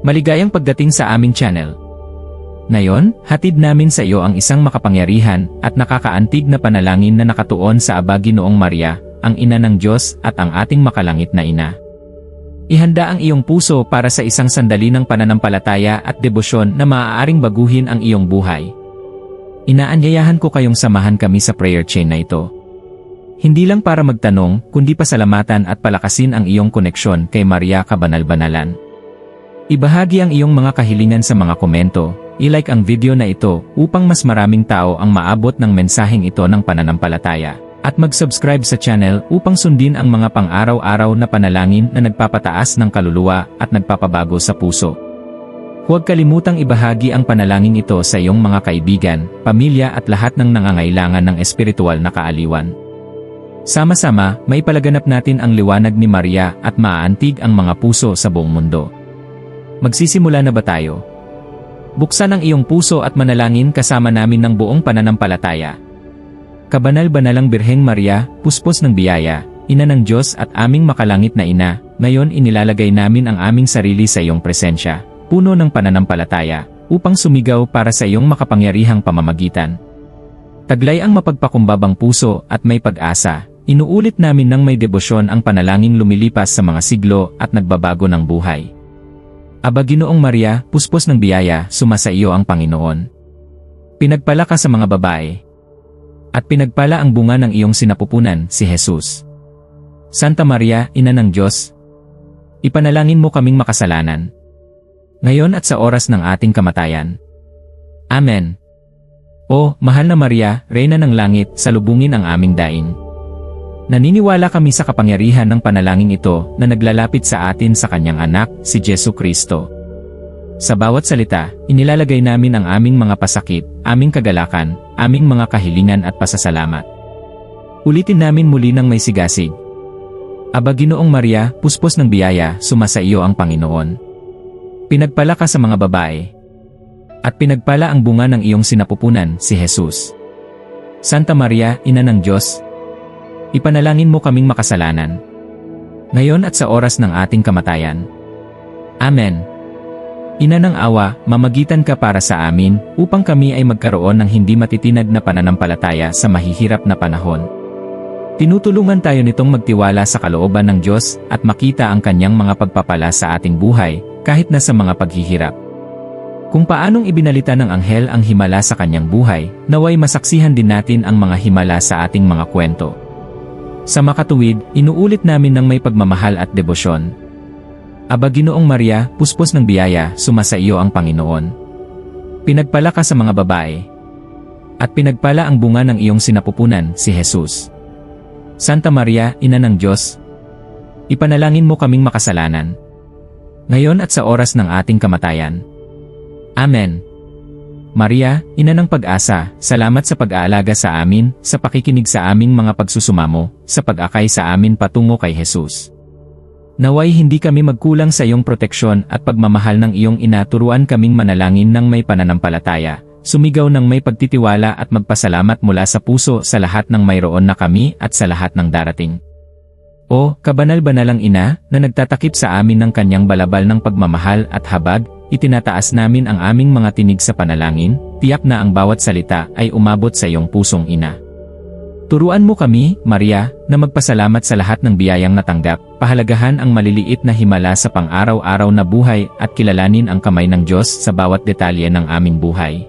Maligayang pagdating sa aming channel. Ngayon, hatid namin sa iyo ang isang makapangyarihan at nakakaantig na panalangin na nakatuon sa Aba Ginoong Maria, ang Ina ng Diyos at ang ating makalangit na Ina. Ihanda ang iyong puso para sa isang sandali ng pananampalataya at debosyon na maaaring baguhin ang iyong buhay. Inaanyayahan ko kayong samahan kami sa prayer chain na ito. Hindi lang para magtanong, kundi pasalamatan at palakasin ang iyong koneksyon kay Maria Kabanal-Banalan. Ibahagi ang iyong mga kahilingan sa mga komento, i-like ang video na ito upang mas maraming tao ang maabot ng mensaheng ito ng pananampalataya, at mag-subscribe sa channel upang sundin ang mga pang-araw-araw na panalangin na nagpapataas ng kaluluwa at nagpapabago sa puso. Huwag kalimutang ibahagi ang panalangin ito sa iyong mga kaibigan, pamilya at lahat ng nangangailangan ng espiritual na kaaliwan. Sama-sama, maipalaganap natin ang liwanag ni Maria at maaantig ang mga puso sa buong mundo. Magsisimula na ba tayo? Buksan ang iyong puso at manalangin kasama namin ng buong pananampalataya. Kabanal-banalang Birheng Maria, puspos ng biyaya, ina ng Diyos at aming makalangit na ina, ngayon inilalagay namin ang aming sarili sa iyong presensya, puno ng pananampalataya, upang sumigaw para sa iyong makapangyarihang pamamagitan. Taglay ang mapagpakumbabang puso at may pag-asa, inuulit namin ng may debosyon ang panalangin lumilipas sa mga siglo at nagbabago ng buhay. Aba Ginoong Maria, puspos ng biyaya, sumasa iyo ang Panginoon. Pinagpala ka sa mga babae. At pinagpala ang bunga ng iyong sinapupunan, si Jesus. Santa Maria, Ina ng Diyos, ipanalangin mo kaming makasalanan. Ngayon at sa oras ng ating kamatayan. Amen. O, mahal na Maria, Reyna ng Langit, salubungin ang aming daing. Naniniwala kami sa kapangyarihan ng panalangin ito na naglalapit sa atin sa kanyang anak, si Jesu Kristo. Sa bawat salita, inilalagay namin ang aming mga pasakit, aming kagalakan, aming mga kahilingan at pasasalamat. Ulitin namin muli ng may sigasig. Aba Ginoong Maria, puspos ng biyaya, sumasa iyo ang Panginoon. Pinagpala ka sa mga babae. At pinagpala ang bunga ng iyong sinapupunan, si Jesus. Santa Maria, Ina ng Diyos, Ipanalangin mo kaming makasalanan. Ngayon at sa oras ng ating kamatayan. Amen. Ina ng awa, mamagitan ka para sa amin, upang kami ay magkaroon ng hindi matitinag na pananampalataya sa mahihirap na panahon. Tinutulungan tayo nitong magtiwala sa kalooban ng Diyos at makita ang kanyang mga pagpapala sa ating buhay, kahit na sa mga paghihirap. Kung paanong ibinalita ng anghel ang himala sa kanyang buhay, naway masaksihan din natin ang mga himala sa ating mga kwento. Sa makatuwid, inuulit namin ng may pagmamahal at debosyon. Aba Ginoong Maria, puspos ng biyaya, sumasa iyo ang Panginoon. Pinagpala ka sa mga babae. At pinagpala ang bunga ng iyong sinapupunan, si Jesus. Santa Maria, Ina ng Diyos, ipanalangin mo kaming makasalanan. Ngayon at sa oras ng ating kamatayan. Amen. Maria, ina ng pag-asa, salamat sa pag-aalaga sa amin, sa pakikinig sa aming mga pagsusumamo, sa pag-akay sa amin patungo kay Jesus. Naway hindi kami magkulang sa iyong proteksyon at pagmamahal ng iyong ina turuan kaming manalangin ng may pananampalataya, sumigaw ng may pagtitiwala at magpasalamat mula sa puso sa lahat ng mayroon na kami at sa lahat ng darating. O, kabanal-banalang ina, na nagtatakip sa amin ng kanyang balabal ng pagmamahal at habag, Itinataas namin ang aming mga tinig sa panalangin, tiyak na ang bawat salita ay umabot sa iyong pusong ina. Turuan mo kami, Maria, na magpasalamat sa lahat ng biyayang natanggap, pahalagahan ang maliliit na himala sa pang-araw-araw na buhay at kilalanin ang kamay ng Diyos sa bawat detalye ng aming buhay.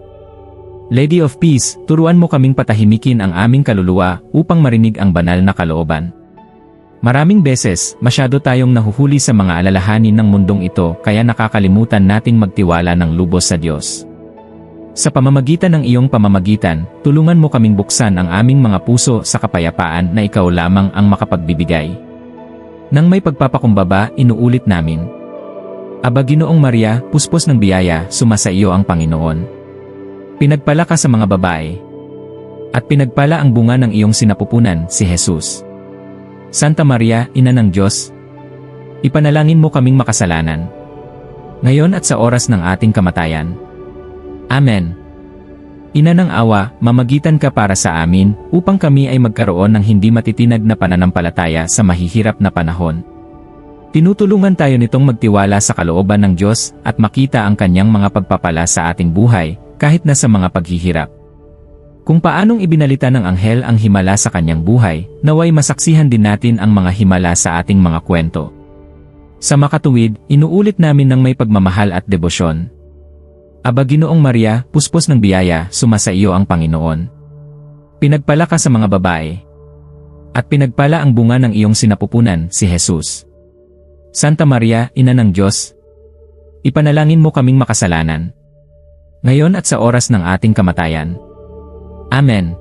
Lady of Peace, turuan mo kaming patahimikin ang aming kaluluwa upang marinig ang banal na kalooban. Maraming beses, masyado tayong nahuhuli sa mga alalahanin ng mundong ito kaya nakakalimutan nating magtiwala ng lubos sa Diyos. Sa pamamagitan ng iyong pamamagitan, tulungan mo kaming buksan ang aming mga puso sa kapayapaan na ikaw lamang ang makapagbibigay. Nang may pagpapakumbaba, inuulit namin. Aba Ginoong Maria, puspos ng biyaya, sumasa iyo ang Panginoon. Pinagpala ka sa mga babae. At pinagpala ang bunga ng iyong sinapupunan, si Jesus. Santa Maria, Ina ng Diyos, ipanalangin mo kaming makasalanan. Ngayon at sa oras ng ating kamatayan. Amen. Ina ng awa, mamagitan ka para sa amin, upang kami ay magkaroon ng hindi matitinag na pananampalataya sa mahihirap na panahon. Tinutulungan tayo nitong magtiwala sa kalooban ng Diyos at makita ang kanyang mga pagpapala sa ating buhay, kahit na sa mga paghihirap. Kung paanong ibinalita ng anghel ang himala sa kanyang buhay, naway masaksihan din natin ang mga himala sa ating mga kwento. Sa makatuwid, inuulit namin ng may pagmamahal at debosyon. Aba Ginoong Maria, puspos ng biyaya, sumasa iyo ang Panginoon. Pinagpala ka sa mga babae. At pinagpala ang bunga ng iyong sinapupunan, si Jesus. Santa Maria, Ina ng Diyos, ipanalangin mo kaming makasalanan. Ngayon at sa oras ng ating kamatayan. Amen.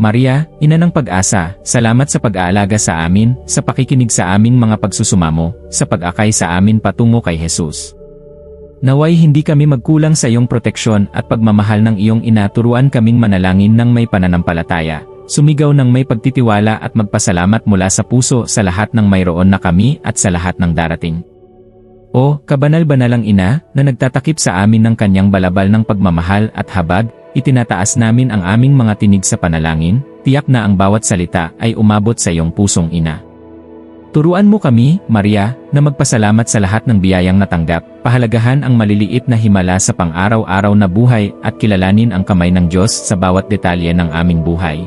Maria, Ina ng Pag-asa, salamat sa pag-aalaga sa amin, sa pakikinig sa aming mga pagsusumamo, sa pag-akay sa amin patungo kay Jesus. Naway hindi kami magkulang sa iyong proteksyon at pagmamahal ng iyong ina turuan kaming manalangin ng may pananampalataya, sumigaw ng may pagtitiwala at magpasalamat mula sa puso sa lahat ng mayroon na kami at sa lahat ng darating. O, kabanal-banalang ina, na nagtatakip sa amin ng kanyang balabal ng pagmamahal at habag, itinataas namin ang aming mga tinig sa panalangin, tiyak na ang bawat salita ay umabot sa iyong pusong ina. Turuan mo kami, Maria, na magpasalamat sa lahat ng biyayang natanggap, pahalagahan ang maliliit na himala sa pang-araw-araw na buhay at kilalanin ang kamay ng Diyos sa bawat detalye ng aming buhay.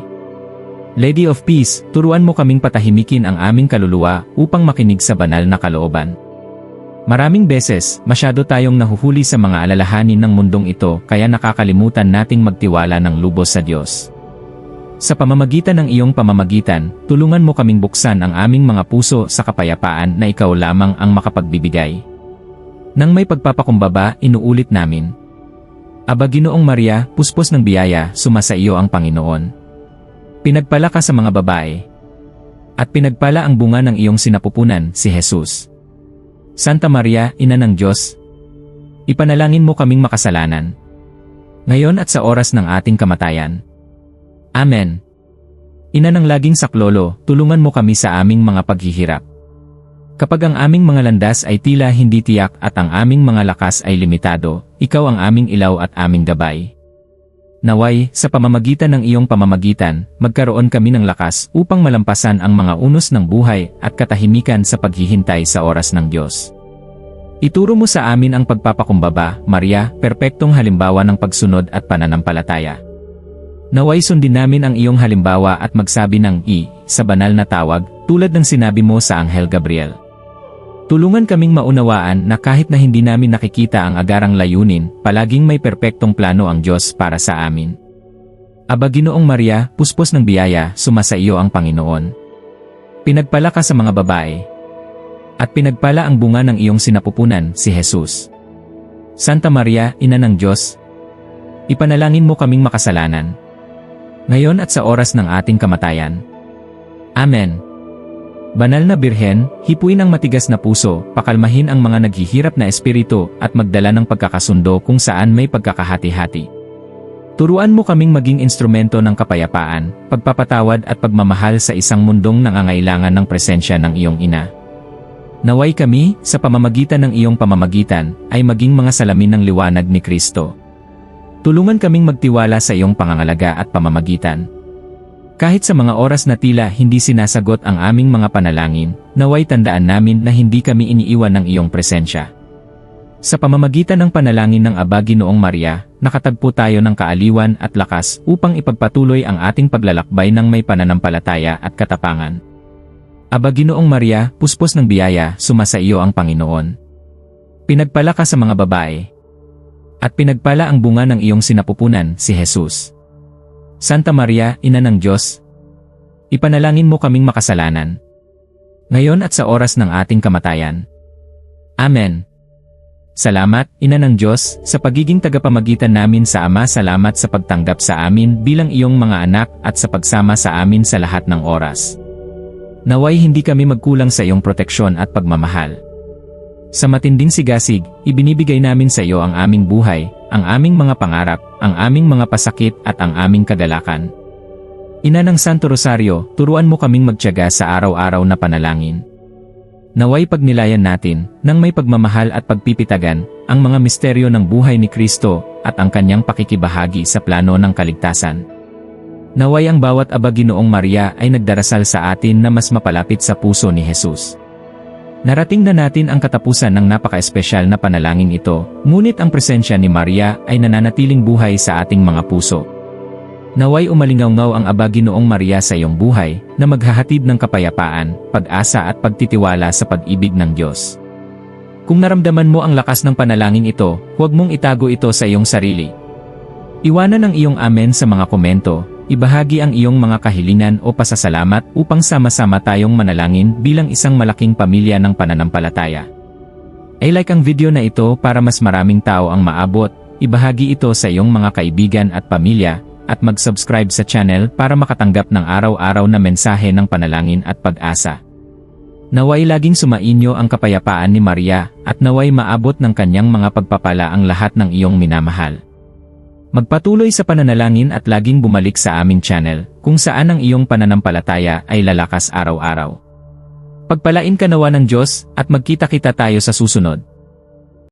Lady of Peace, turuan mo kaming patahimikin ang aming kaluluwa upang makinig sa banal na kalooban. Maraming beses, masyado tayong nahuhuli sa mga alalahanin ng mundong ito kaya nakakalimutan nating magtiwala ng lubos sa Diyos. Sa pamamagitan ng iyong pamamagitan, tulungan mo kaming buksan ang aming mga puso sa kapayapaan na ikaw lamang ang makapagbibigay. Nang may pagpapakumbaba, inuulit namin. Aba Ginoong Maria, puspos ng biyaya, sumasa iyo ang Panginoon. Pinagpala ka sa mga babae. At pinagpala ang bunga ng iyong sinapupunan, si Jesus. Santa Maria, Ina ng Diyos, ipanalangin mo kaming makasalanan. Ngayon at sa oras ng ating kamatayan. Amen. Ina ng laging saklolo, tulungan mo kami sa aming mga paghihirap. Kapag ang aming mga landas ay tila hindi tiyak at ang aming mga lakas ay limitado, ikaw ang aming ilaw at aming gabay. Naway, sa pamamagitan ng iyong pamamagitan, magkaroon kami ng lakas upang malampasan ang mga unos ng buhay at katahimikan sa paghihintay sa oras ng Diyos. Ituro mo sa amin ang pagpapakumbaba, Maria, perpektong halimbawa ng pagsunod at pananampalataya. Naway sundin namin ang iyong halimbawa at magsabi ng I sa banal na tawag tulad ng sinabi mo sa Anghel Gabriel. Tulungan kaming maunawaan na kahit na hindi namin nakikita ang agarang layunin, palaging may perpektong plano ang Diyos para sa amin. Aba Ginoong Maria, puspos ng biyaya, sumasa iyo ang Panginoon. Pinagpala ka sa mga babae. At pinagpala ang bunga ng iyong sinapupunan, si Jesus. Santa Maria, Ina ng Diyos, ipanalangin mo kaming makasalanan. Ngayon at sa oras ng ating kamatayan. Amen. Banal na Birhen, hipuin ang matigas na puso, pakalmahin ang mga naghihirap na espiritu, at magdala ng pagkakasundo kung saan may pagkakahati-hati. Turuan mo kaming maging instrumento ng kapayapaan, pagpapatawad at pagmamahal sa isang mundong nangangailangan ng presensya ng iyong ina. Naway kami, sa pamamagitan ng iyong pamamagitan, ay maging mga salamin ng liwanag ni Kristo. Tulungan kaming magtiwala sa iyong pangangalaga at pamamagitan. Kahit sa mga oras na tila hindi sinasagot ang aming mga panalangin, naway tandaan namin na hindi kami iniiwan ng iyong presensya. Sa pamamagitan ng panalangin ng Aba Ginoong Maria, nakatagpo tayo ng kaaliwan at lakas upang ipagpatuloy ang ating paglalakbay ng may pananampalataya at katapangan. Aba Ginoong Maria, puspos ng biyaya, sumasa iyo ang Panginoon. Pinagpala ka sa mga babae. At pinagpala ang bunga ng iyong sinapupunan, si Jesus. Santa Maria, Ina ng Diyos, ipanalangin mo kaming makasalanan. Ngayon at sa oras ng ating kamatayan. Amen. Salamat, Ina ng Diyos, sa pagiging tagapamagitan namin sa Ama salamat sa pagtanggap sa amin bilang iyong mga anak at sa pagsama sa amin sa lahat ng oras. Naway hindi kami magkulang sa iyong proteksyon at pagmamahal. Sa matinding sigasig, ibinibigay namin sa iyo ang aming buhay, ang aming mga pangarap, ang aming mga pasakit at ang aming kagalakan. Ina ng Santo Rosario, turuan mo kaming magtiyaga sa araw-araw na panalangin. Naway pagnilayan natin, nang may pagmamahal at pagpipitagan, ang mga misteryo ng buhay ni Kristo at ang kanyang pakikibahagi sa plano ng kaligtasan. Naway ang bawat abaginoong Maria ay nagdarasal sa atin na mas mapalapit sa puso ni Jesus. Narating na natin ang katapusan ng napaka-espesyal na panalangin ito, ngunit ang presensya ni Maria ay nananatiling buhay sa ating mga puso. Naway umalingaw ang aba Ginoong Maria sa iyong buhay, na maghahatid ng kapayapaan, pag-asa at pagtitiwala sa pag-ibig ng Diyos. Kung naramdaman mo ang lakas ng panalangin ito, huwag mong itago ito sa iyong sarili. Iwanan ang iyong amen sa mga komento, ibahagi ang iyong mga kahilingan o pasasalamat upang sama-sama tayong manalangin bilang isang malaking pamilya ng pananampalataya. I-like ang video na ito para mas maraming tao ang maabot, ibahagi ito sa iyong mga kaibigan at pamilya, at mag-subscribe sa channel para makatanggap ng araw-araw na mensahe ng panalangin at pag-asa. Naway laging sumainyo ang kapayapaan ni Maria at naway maabot ng kanyang mga pagpapala ang lahat ng iyong minamahal. Magpatuloy sa pananalangin at laging bumalik sa aming channel kung saan ang iyong pananampalataya ay lalakas araw-araw. Pagpalain ka nawa ng Diyos at magkita-kita tayo sa susunod.